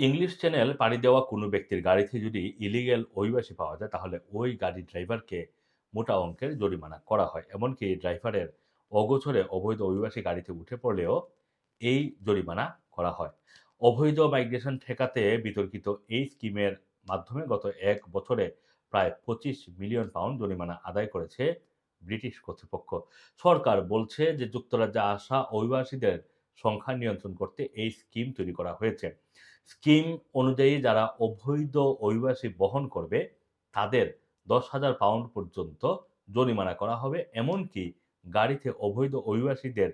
English channel পাড়ি দেওয়া কোনো ব্যক্তির গাড়িতে যদি ইলিগেল অভিবাসী পাওয়া যায়, তাহলে ওই গাড়ির ড্রাইভারকে মোটা অঙ্কের জরিমানা করা হয়। এমনকি ড্রাইভারের অগোচরে অবৈধ অভিবাসী গাড়িতে উঠে পড়লেও এই জরিমানা করা হয়। অবৈধ মাইগ্রেশন ঠেকাতে বিতর্কিত এই স্কিমের মাধ্যমে গত এক বছরে প্রায় পঁচিশ মিলিয়ন পাউন্ড জরিমানা আদায় করেছে ব্রিটিশ কর্তৃপক্ষ। সরকার বলছে যে যুক্তরাজ্যে আসা অভিবাসীদের সংখ্যা নিয়ন্ত্রণ করতে এই স্কিম তৈরি করা হয়েছে। স্কিম অনুযায়ী যারা অবৈধ অভিবাসী বহন করবে, তাদের দশ হাজার পাউন্ড পর্যন্ত জরিমানা করা হবে, এমনকি গাড়িতে অবৈধ অভিবাসীদের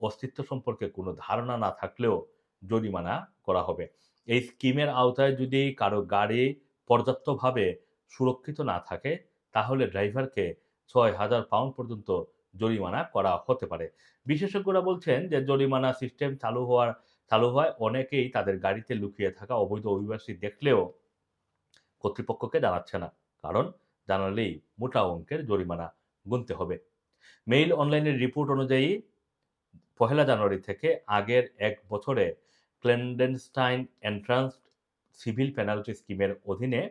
অস্তিত্ব সম্পর্কে কোনো ধারণা না থাকলেও জরিমানা করা হবে। এই স্কিমের আওতায় যদি কারও গাড়ি পর্যাপ্তভাবে সুরক্ষিত না থাকে, তাহলে ড্রাইভারকে ছয় হাজার পাউন্ড পর্যন্ত জরিমানা করা হতে পারে। বিশেষজ্ঞরা বলছেন যে, জরিমানা সিস্টেম চালু হওয়ার, চালু হওয়ায় অনেকেই তাদের গাড়িতে লুকিয়ে থাকা অবৈধ অভিবাসী দেখলেও কর্তৃপক্ষকে জানাচ্ছে না। কারণ জানালেই মোটা অঙ্কের জরিমানা গুনতে হবে। মেইল অনলাইনের রিপোর্ট অনুযায়ী পহেলা জানুয়ারি থেকে আগের এক বছরে ক্লেন্ডেনস্টাইন এন্ট্রান্স সিভিল পেনাল্টি স্কিমের অধীনে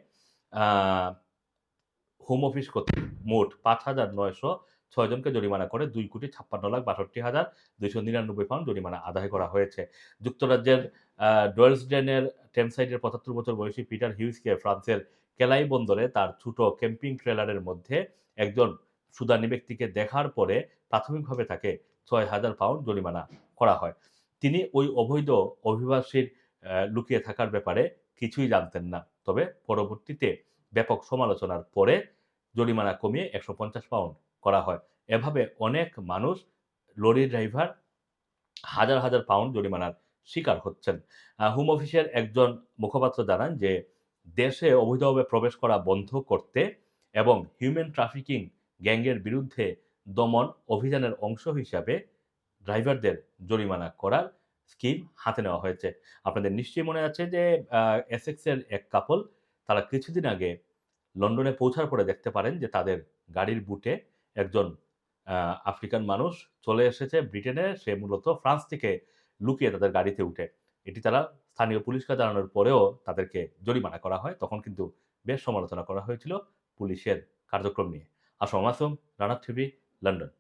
হোম অফিস কর্তৃক মোট পাঁচ হাজার নয়শো ছয়জনকে জরিমানা করে দুই কোটি ছাপ্পান্ন লাখ বাষট্টি হাজার দুইশো নিরানব্বই পাউন্ড জরিমানা আদায় করা হয়েছে। যুক্তরাজ্যের ডোয়েলসডেনের টেমসাইডের পঁচাত্তর বছর বয়সী পিটার হিউজকে ফ্রান্সের কেলাই বন্দরে তার ছোট ক্যাম্পিং ট্রেলারের মধ্যে একজন সুদানি ব্যক্তিকে দেখার পরে প্রাথমিকভাবে তাকে ছয় হাজার পাউন্ড জরিমানা করা হয়। তিনি ওই অবৈধ অভিবাসীর লুকিয়ে থাকার ব্যাপারে কিছুই জানতেন না। তবে পরবর্তীতে ব্যাপক সমালোচনার পরে জরিমানা কমিয়ে একশো পঞ্চাশ পাউন্ড করা হয়। এভাবে অনেক মানুষ লরি ড্রাইভার হাজার হাজার পাউন্ড জরিমানার শিকার হচ্ছেন। হোম অফিসের একজন মুখপাত্র জানান যে, দেশে অবৈধভাবে প্রবেশ করা বন্ধ করতে এবং হিউম্যান ট্রাফিকিং গ্যাংয়ের বিরুদ্ধে দমন অভিযানের অংশ হিসাবে ড্রাইভারদের জরিমানা করার স্কিম হাতে নেওয়া হয়েছে। আপনাদের নিশ্চয়ই মনে আছে যে এসেক্সের এক কাপল তারা কিছুদিন আগে লন্ডনে পৌঁছার পরে দেখতে পারেন যে, তাদের গাড়ির বুটে একজন আফ্রিকান মানুষ চলে এসেছে ব্রিটেনে। সে মূলত ফ্রান্স থেকে লুকিয়ে তাদের গাড়িতে উঠে। এটি তারা স্থানীয় পুলিশকে জানানোর পরেও তাদেরকে জরিমানা করা হয়। তখন কিন্তু বেশ সমালোচনা করা হয়েছিল পুলিশের কার্যক্রম নিয়ে। Assam Assam Rana TV, London.